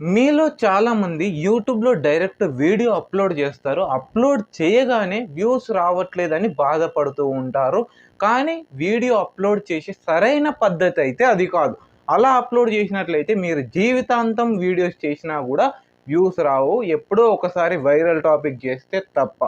మీలో చాలామంది యూట్యూబ్లో డైరెక్ట్ వీడియో అప్లోడ్ చేస్తారు. అప్లోడ్ చేయగానే వ్యూస్ రావట్లేదని బాధపడుతూ ఉంటారు. కానీ వీడియో అప్లోడ్ చేసి సరైన పద్ధతి అయితే అది కాదు. అలా అప్లోడ్ చేసినట్లయితే మీరు జీవితాంతం వీడియోస్ చేసినా కూడా వ్యూస్ రావు. ఎప్పుడో ఒకసారి వైరల్ టాపిక్ చేస్తే తప్ప.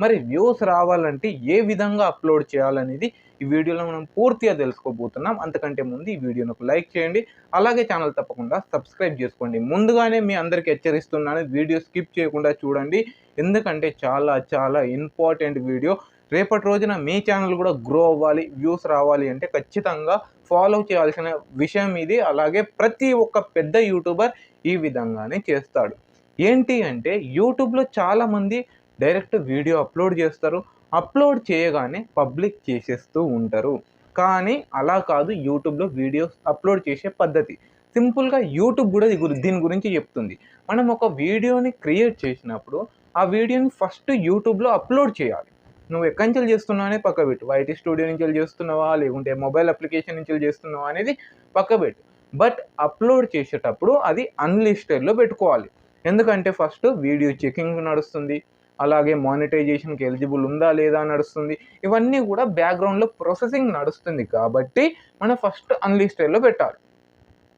మరి వ్యూస్ రావాలంటే ఏ విధంగా అప్లోడ్ చేయాలనేది ఈ వీడియోలో మనం పూర్తిగా తెలుసుకోబోతున్నాం. అంతకంటే ముందు ఈ వీడియోను ఒక లైక్ చేయండి. అలాగే ఛానల్ తప్పకుండా సబ్స్క్రైబ్ చేసుకోండి. ముందుగానే మీ అందరికీ హెచ్చరిస్తున్నాను. వీడియో స్కిప్ చేయకుండా చూడండి. ఎందుకంటే చాలా చాలా ఇంపార్టెంట్ వీడియో. రేపటి రోజున మీ ఛానల్ కూడా గ్రో అవ్వాలి వ్యూస్ రావాలి అంటే ఖచ్చితంగా ఫాలో చేయాల్సిన విషయం ఇది. అలాగే ప్రతి ఒక్క పెద్ద యూట్యూబర్ ఈ విధంగానే చేస్తాడు. ఏంటి అంటే యూట్యూబ్లో చాలామంది డైరెక్ట్ వీడియో అప్లోడ్ చేస్తారు. అప్లోడ్ చేయగానే పబ్లిక్ చేసేస్తూ ఉంటారు. కానీ అలా కాదు యూట్యూబ్లో వీడియోస్ అప్లోడ్ చేసే పద్ధతి. సింపుల్గా యూట్యూబ్ కూడా దీని గురించి చెప్తుంది. మనం ఒక వీడియోని క్రియేట్ చేసినప్పుడు ఆ వీడియోని ఫస్ట్ యూట్యూబ్లో అప్లోడ్ చేయాలి. నువ్వు ఎక్కడి నుంచి చేస్తున్నావు అనేది పక్క పెట్టు ఐటీ స్టూడియో నుంచి చేస్తున్నావా? లేకుంటే మొబైల్ అప్లికేషన్ నుంచి చేస్తున్నావా అనేది పక్క పెట్టు. బట్ అప్లోడ్ చేసేటప్పుడు అది అన్లిస్టెడ్లో పెట్టుకోవాలి. ఎందుకంటే ఫస్ట్ వీడియో చెకింగ్ నడుస్తుంది. అలాగే మానిటైజేషన్కి ఎలిజిబుల్ ఉందా లేదా నడుస్తుంది. ఇవన్నీ కూడా బ్యాక్గ్రౌండ్లో ప్రాసెసింగ్ నడుస్తుంది కాబట్టి మనం ఫస్ట్ అన్లిస్టెడ్లో పెట్టాలి.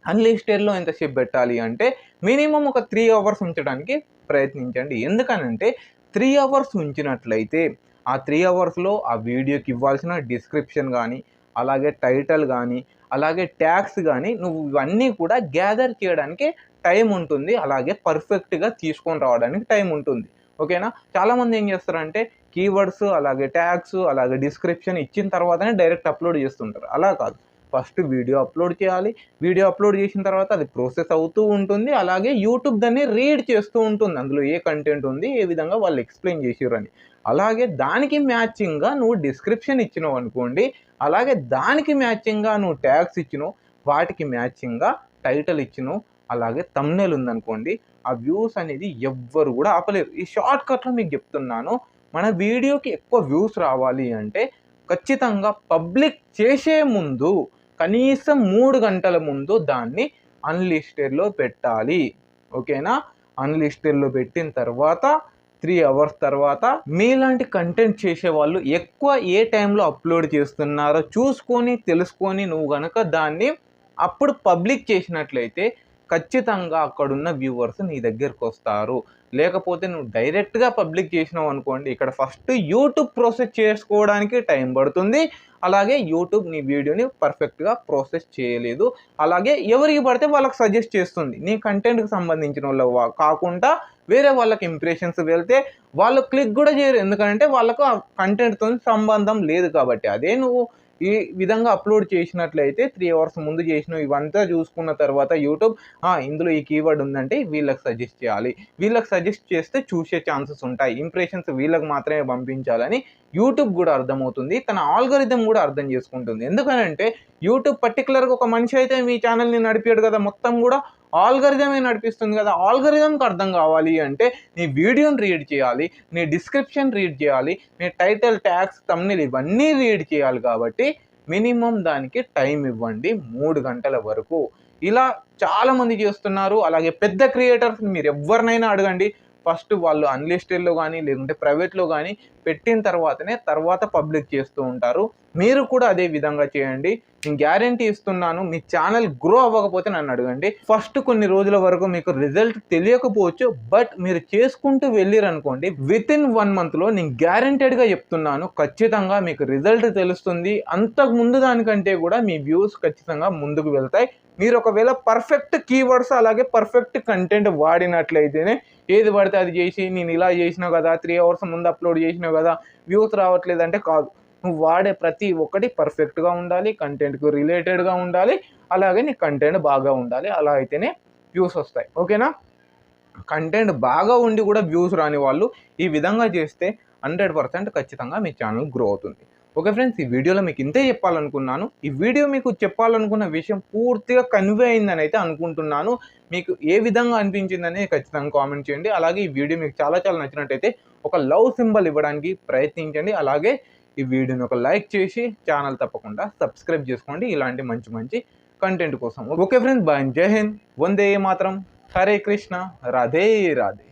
అన్లిస్టెడ్లో ఎంతసేపు పెట్టాలి అంటే మినిమం ఒక త్రీ అవర్స్ ఉంచడానికి ప్రయత్నించండి. ఎందుకనంటే త్రీ అవర్స్ ఉంచినట్లయితే ఆ త్రీ అవర్స్లో ఆ వీడియోకి ఇవ్వాల్సిన డిస్క్రిప్షన్ కానీ అలాగే టైటిల్ కానీ అలాగే ట్యాగ్స్ కానీ నువ్వు ఇవన్నీ కూడా గ్యాదర్ చేయడానికి టైం ఉంటుంది. అలాగే పర్ఫెక్ట్గా తీసుకొని రావడానికి టైం ఉంటుంది. ఓకేనా? చాలామంది ఏం చేస్తారంటే కీవర్డ్స్ అలాగే ట్యాగ్స్ అలాగే డిస్క్రిప్షన్ ఇచ్చిన తర్వాతనే డైరెక్ట్ అప్లోడ్ చేస్తుంటారు. అలా కాదు. ఫస్ట్ వీడియో అప్లోడ్ చేయాలి. వీడియో అప్లోడ్ చేసిన తర్వాత అది ప్రాసెస్ అవుతూ ఉంటుంది. అలాగే యూట్యూబ్ దాన్ని రీడ్ చేస్తూ ఉంటుంది. అందులో ఏ కంటెంట్ ఉంది ఏ విధంగా వాళ్ళు ఎక్స్ప్లెయిన్ చేసిర్రని. అలాగే దానికి మ్యాచింగ్గా నువ్వు డిస్క్రిప్షన్ ఇచ్చినావు అనుకోండి అలాగే దానికి మ్యాచింగ్గా నువ్వు ట్యాగ్స్ ఇచ్చినావు వాటికి మ్యాచింగ్గా టైటిల్ ఇచ్చినావు అలాగే తమ్నెల్ ఉందనుకోండి ఆ వ్యూస్ అనేది ఎవ్వరు కూడా ఆపలేరు. ఈ షార్ట్ కట్లో మీకు చెప్తున్నాను మన వీడియోకి ఎక్కువ వ్యూస్ రావాలి అంటే ఖచ్చితంగా పబ్లిక్ చేసే ముందు కనీసం మూడు గంటల ముందు దాన్ని అన్లిస్టెడ్లో పెట్టాలి. ఓకేనా? అన్లిస్టెడ్లో పెట్టిన తర్వాత త్రీ అవర్స్ తర్వాత మీలాంటి కంటెంట్ చేసే వాళ్ళు ఎక్కువ ఏ టైంలో అప్లోడ్ చేస్తున్నారో చూసుకొని తెలుసుకొని నువ్వు గనక దాన్ని అప్పుడు పబ్లిక్ చేసినట్లయితే ఖచ్చితంగా అక్కడున్న వ్యూవర్స్ నీ దగ్గరకు వస్తారు. లేకపోతే నువ్వు డైరెక్ట్గా పబ్లిక్ చేసినావు అనుకోండి ఇక్కడ ఫస్ట్ యూట్యూబ్ ప్రాసెస్ చేసుకోవడానికి టైం పడుతుంది. అలాగే యూట్యూబ్ నీ వీడియోని పర్ఫెక్ట్గా ప్రాసెస్ చేయలేదు. అలాగే ఎవరికి పడితే వాళ్ళకి సజెస్ట్ చేస్తుంది. నీ కంటెంట్కి సంబంధించిన వాళ్ళ కాకుండా వేరే వాళ్ళకి ఇంప్రెషన్స్ వెళ్తే వాళ్ళు క్లిక్ కూడా చేయరు. ఎందుకంటే వాళ్ళకు ఆ కంటెంట్తో సంబంధం లేదు కాబట్టి. అదే నువ్వు ఈ విధంగా అప్లోడ్ చేసినట్లయితే త్రీ అవర్స్ ముందు చేసిన ఇవంతా చూసుకున్న తర్వాత యూట్యూబ్ ఇందులో ఈ కీవర్డ్ ఉందంటే వీళ్ళకి సజెస్ట్ చేయాలి. వీళ్ళకి సజెస్ట్ చేస్తే చూసే ఛాన్సెస్ ఉంటాయి. ఇంప్రెషన్స్ వీళ్ళకి మాత్రమే పంపించాలని యూట్యూబ్ కూడా అర్థమవుతుంది. తన ఆల్గరిథం కూడా అర్థం చేసుకుంటుంది. ఎందుకనంటే యూట్యూబ్ పర్టికులర్గా ఒక మనిషి అయితే మీ ఛానల్ని నడిపాడు కదా మొత్తం కూడా ఆల్గరిథమే నడిపిస్తుంది కదా? ఆల్గరిథంకి అర్థం కావాలి అంటే నీ వీడియోని రీడ్ చేయాలి నీ డిస్క్రిప్షన్ రీడ్ చేయాలి నీ టైటిల్ ట్యాగ్స్ తమ్నిల్ ఇవన్నీ రీడ్ చేయాలి కాబట్టి మినిమం దానికి టైం ఇవ్వండి మూడు గంటల వరకు. ఇలా చాలామంది చేస్తున్నారు. అలాగే పెద్ద క్రియేటర్స్ మీరు ఎవరినైనా అడగండి. ఫస్ట్ వాళ్ళు అన్లిస్టెడ్లో కానీ లేకుంటే ప్రైవేట్లో కానీ పెట్టిన తర్వాతనే తర్వాత పబ్లిక్ చేస్తూ ఉంటారు. మీరు కూడా అదే విధంగా చేయండి. నేను గ్యారంటీ ఇస్తున్నాను మీ ఛానల్ గ్రో అవ్వకపోతే నన్ను అడగండి. ఫస్ట్ కొన్ని రోజుల వరకు మీకు రిజల్ట్ తెలియకపోవచ్చు బట్ మీరు చేసుకుంటూ వెళ్ళిరనుకోండి విత్ ఇన్ వన్ మంత్లో నేను గ్యారంటెడ్గా చెప్తున్నాను ఖచ్చితంగా మీకు రిజల్ట్ తెలుస్తుంది. అంతకు ముందు దానికంటే కూడా మీ వ్యూస్ ఖచ్చితంగా ముందుకు వెళ్తాయి. మీరు ఒకవేళ పర్ఫెక్ట్ కీవర్డ్స్ అలాగే పర్ఫెక్ట్ కంటెంట్ వాడినట్లయితేనే ఏది పడితే అది చేసి నేను ఇలా చేసినావు కదా త్రీ అవర్స్ ముందు అప్లోడ్ చేసినావు కదా వ్యూస్ రావట్లేదు అంటే కాదు. నువ్వు వాడే ప్రతి ఒక్కటి పర్ఫెక్ట్గా ఉండాలి కంటెంట్కు రిలేటెడ్గా ఉండాలి అలాగే నీ కంటెంట్ బాగా ఉండాలి అలా అయితేనే వ్యూస్ వస్తాయి. ఓకేనా కంటెంట్ బాగా ఉండి కూడా వ్యూస్ రాని వాళ్ళు ఈ విధంగా చేస్తే హండ్రెడ్ పర్సెంట్ ఖచ్చితంగా మీ ఛానల్ గ్రో అవుతుంది. ఓకే ఫ్రెండ్స్ ఈ వీడియోలో మీకు ఇంతే చెప్పాలనుకున్నాను. ఈ వీడియో మీకు చెప్పాలనుకున్న విషయం పూర్తిగా కన్వే అయిందని అయితే అనుకుంటున్నాను. మీకు ఏ విధంగా అనిపించిందని ఖచ్చితంగా కామెంట్ చేయండి. అలాగే ఈ వీడియో మీకు చాలా చాలా నచ్చినట్టయితే ఒక లవ్ సింబల్ ఇవ్వడానికి ప్రయత్నించండి. అలాగే ఈ వీడియోని ఒక లైక్ చేసి ఛానల్ తప్పకుండా సబ్స్క్రైబ్ చేసుకోండి. ఇలాంటి మంచి మంచి కంటెంట్ కోసం. ఓకే ఫ్రెండ్స్ బాయ్ జై హింద్. వందే మాత్రం. హరే కృష్ణ. రాధే రాధే.